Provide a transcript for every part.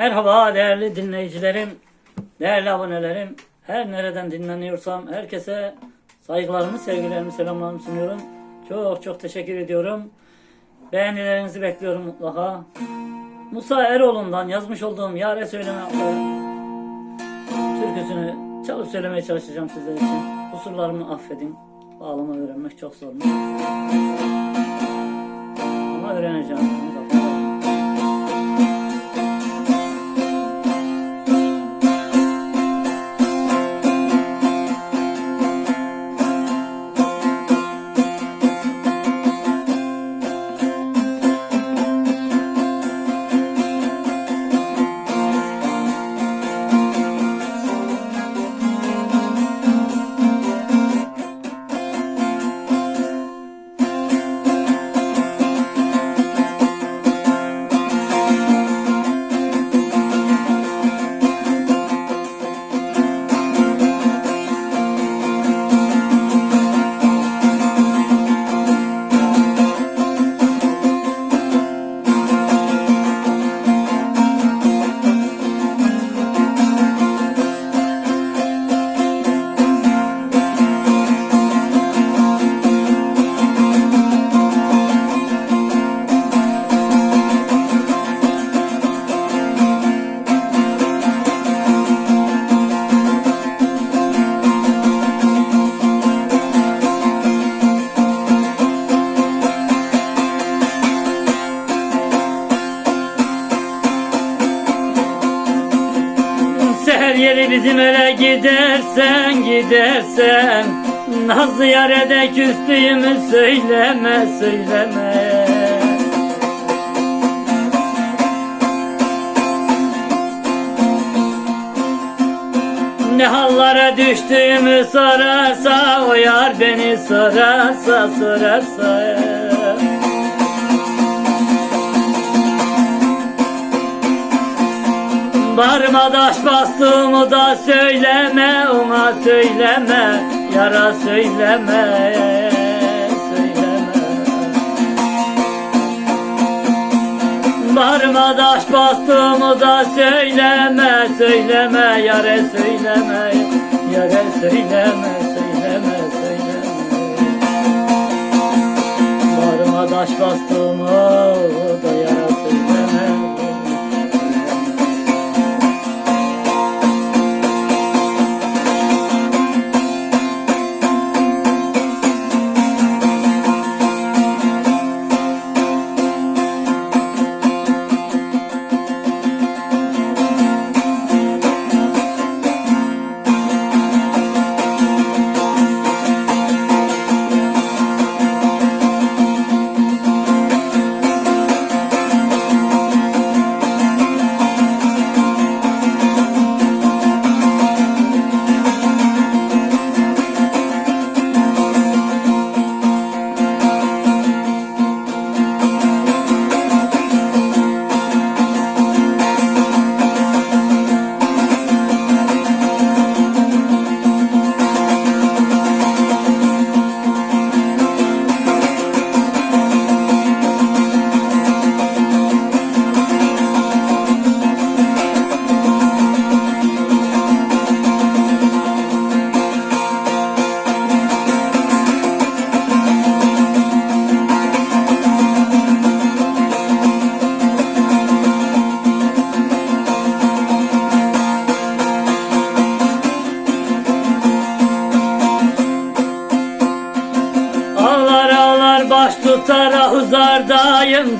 Merhaba değerli dinleyicilerim, değerli abonelerim. Her nereden dinleniyorsam herkese saygılarımı, sevgilerimi, selamlarımı sunuyorum. Çok çok teşekkür ediyorum. Beğenilerinizi bekliyorum mutlaka. Musa Eroğlu'ndan yazmış olduğum Yare Söyleme türküsünü çalıp söylemeye çalışacağım sizler için. Kusurlarımı affedin. Bağlama öğrenmek çok zormuş. Ama öğreneceğim. Yeri bizim ele gidersen gidersen Nazlı yarede küstüğümü söyleme söyleme. Ne hallara düştüğümü sorarsa O yar beni sorarsa sorarsa Bağrıma taş bastığımı da söyleme ona söyleme Yara söyleme söyleme. Bağrıma taş bastığımı da söyleme söyleme Yare söyleme Yare söyleme söyleme söyleme. Bağrıma taş bastığımı da yara söyleme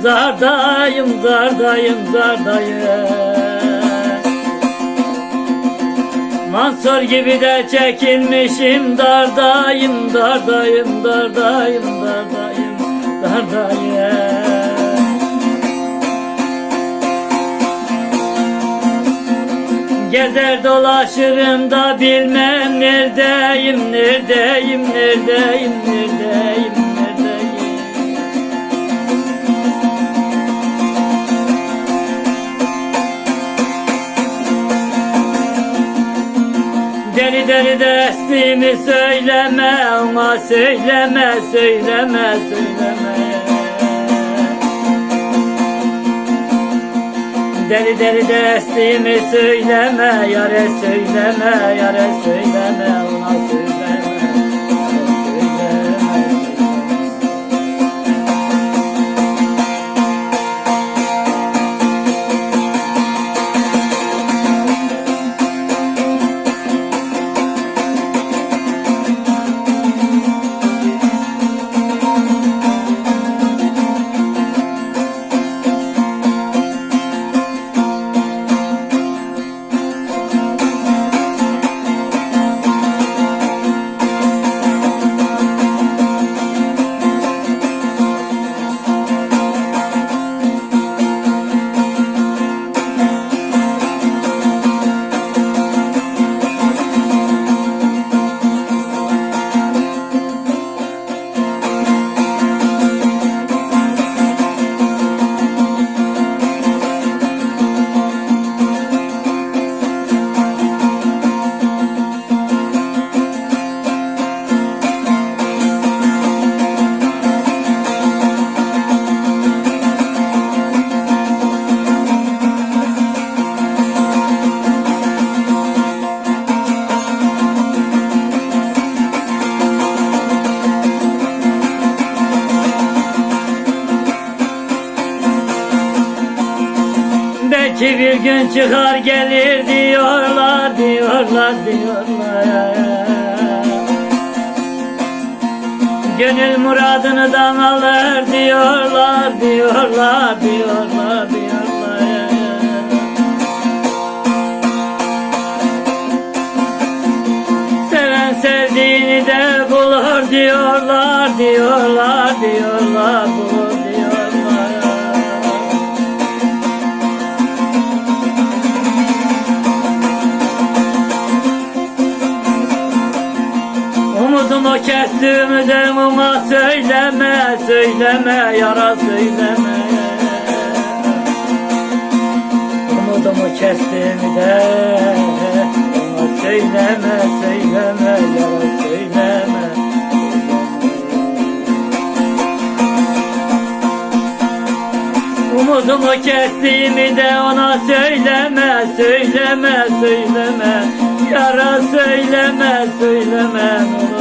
zardayım zardayım zardayım zardayım. Mansur gibi de çekilmişim dardayım dardayım dardayım dardayım dardayım. Gezer dolaşırım da bilmem neredeyim, neredeyim, neredeyim, neredeyim, Deli destimi söyleme ama söyleme, söyleme, söyleme. Deli deli destimi söyleme yare söyleme yare söyleme ona söyleme Belki bir gün çıkar gelir diyorlar diyorlar diyorlar. Gönül muradını da alır diyorlar diyorlar diyorlar diyorlar De muma söyleme söyleme yara söyleme. Umudumu kestiğimi de muma söyleme söyleme yara söyleme. Umudumu kestiğimi de ona söyleme, söyleme, söyleme. Yara söyleme, söyleme, ne